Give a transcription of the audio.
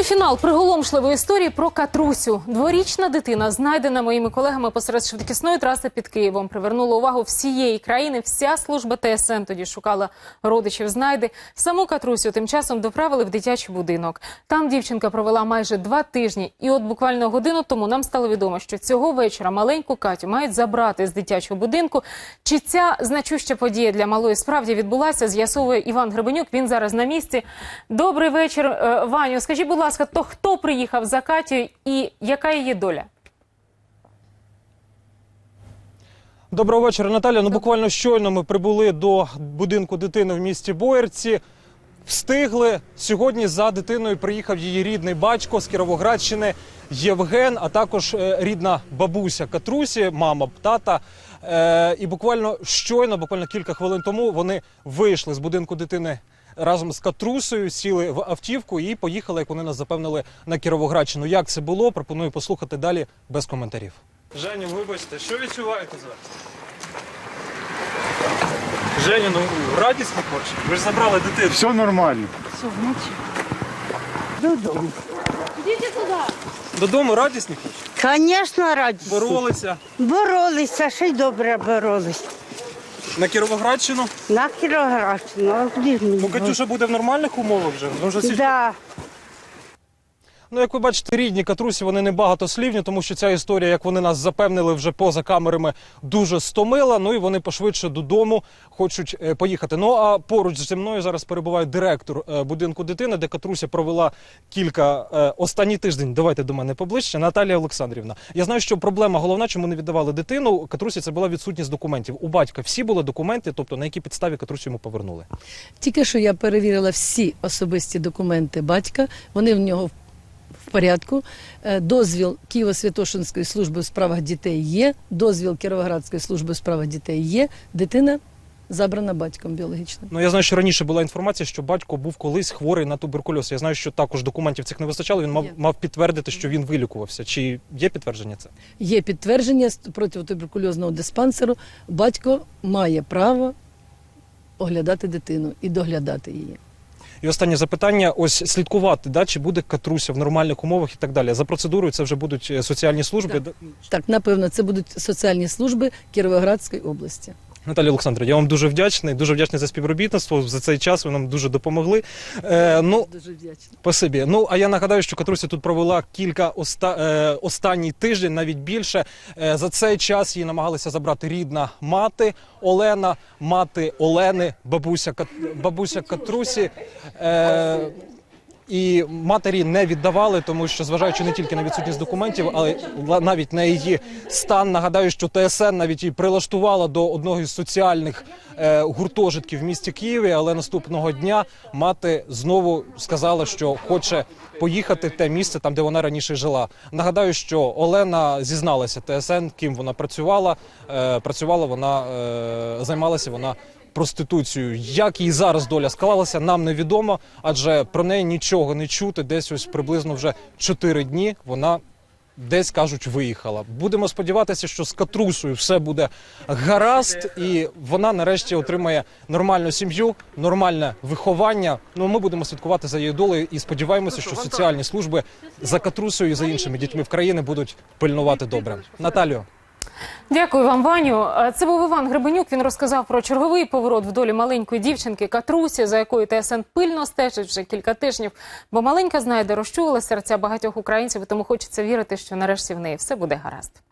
і фінал приголомшливої історії про Катрусю. Дворічна дитина, знайдена моїми колегами посеред швидкісної траси під Києвом, привернула увагу всієї країни. Вся служба ТСН тоді шукала родичів знайди. Саму Катрусю тим часом доправили в дитячий будинок. Там дівчинка провела майже два тижні. І от буквально годину тому нам стало відомо, що цього вечора маленьку Катю мають забрати з дитячого будинку. Чи ця значуща подія для малої справді відбулася, з'ясовує Іван Гребенюк. Він зараз на місці. Добрий вечір, Е, Ваню. Скажіть, будь ласка, то хто приїхав за Катю і яка її доля? Доброго вечора, Наталя. Ну буквально щойно ми прибули до будинку дитини в місті Боярці. Встигли сьогодні за дитиною приїхав її рідний батько з Кіровоградщини Євген, а також е, рідна бабуся Катрусі, мама тата. Е, і буквально щойно, буквально кілька хвилин тому, вони вийшли з будинку дитини разом з Катрусею, сіли в автівку і поїхали, як вони нас запевнили, на Кіровоградщину. Як це було? Пропоную послухати далі без коментарів. Женю, вибачте, що відчуваєте зараз? Женя, ну радість не хоче. Ви ж забрали дитину. Все нормально. Все, вночі. Додому. Додому радість не хоче. Звісно, радість. Боролися Боролися, ще й добре боролись. На Кіровоградщину. На Кіровоградщину, а куди ж мені? Катюша буде в нормальних умовах вже. Всі... Да. Ну, як ви бачите, рідні Катрусі, вони не багатослівні, тому що ця історія, як вони нас запевнили вже поза камерами, дуже стомила. Ну і вони пошвидше додому хочуть е, поїхати. Ну а поруч зі мною зараз перебуває директор е, будинку дитини, де Катруся провела кілька е, останній тиждень. Давайте до мене поближче. Наталія Олександрівна. Я знаю, що проблема головна, чому не віддавали дитину. Катрусі це була відсутність документів. У батька всі були документи, тобто на які підставі Катрусю йому повернули. Тільки що я перевірила всі особисті документи батька. Вони в нього порядку. Е, Дозвіл Києво-Святошинської служби у справах дітей є. Дозвіл Кіровоградської служби у справах дітей є. Дитина забрана батьком біологічним. Ну я знаю, що раніше була інформація, що батько був колись хворий на туберкульоз. Я знаю, що також документів цих не вистачало. Він мав, Є. мав підтвердити, що він вилікувався. Чи є підтвердження це? Є підтвердження протитуберкульозного диспансеру. Батько має право оглядати дитину і доглядати її. І останнє запитання: ось слідкувати, да, чи буде катруся в нормальних умовах і так далі. За процедурою це вже будуть е, соціальні служби. Так. Так, напевно, це будуть соціальні служби Кіровоградської області. Наталія Олександровна, я вам дуже вдячний, дуже вдячний за співробітництво. За цей час ви нам дуже допомогли. Е, ну, Дуже вдячна. Спасибі. Ну а я нагадаю, що Катруся тут провела кілька оста... е, останній тиждень, навіть більше. Е, за цей час її намагалися забрати рідна мати Олена, мати Олени, бабуся Кат... бабуся Катрусі. Е, і матері не віддавали, тому що зважаючи не тільки на відсутність документів, але навіть на її стан. Нагадаю, що ТСН навіть її прилаштувала до одного із соціальних е, гуртожитків в місті Києві. Але наступного дня мати знову сказала, що хоче поїхати те місце, там де вона раніше жила. Нагадаю, що Олена зізналася ТСН, ким вона працювала. Е, працювала вона, е, займалася вона проституцією. Як їй зараз доля склалася, нам невідомо, адже про неї нічого не чути. Десь ось приблизно вже 4 дні вона. Десь кажуть, виїхала. Будемо сподіватися, що з Катрусою все буде гаразд, і вона нарешті отримає нормальну сім'ю, нормальне виховання. Ну ми будемо слідкувати за її долею і сподіваємося, що соціальні служби за Катрусою і за іншими дітьми в країни будуть пильнувати добре. Наталію. Дякую вам, Ваню. Це був Іван Гребенюк. Він розказав про черговий поворот в долі маленької дівчинки Катрусі, за якою ТСН пильно стежить вже кілька тижнів. Бо маленька знайде розчула серця багатьох українців, тому хочеться вірити, що нарешті в неї все буде гаразд.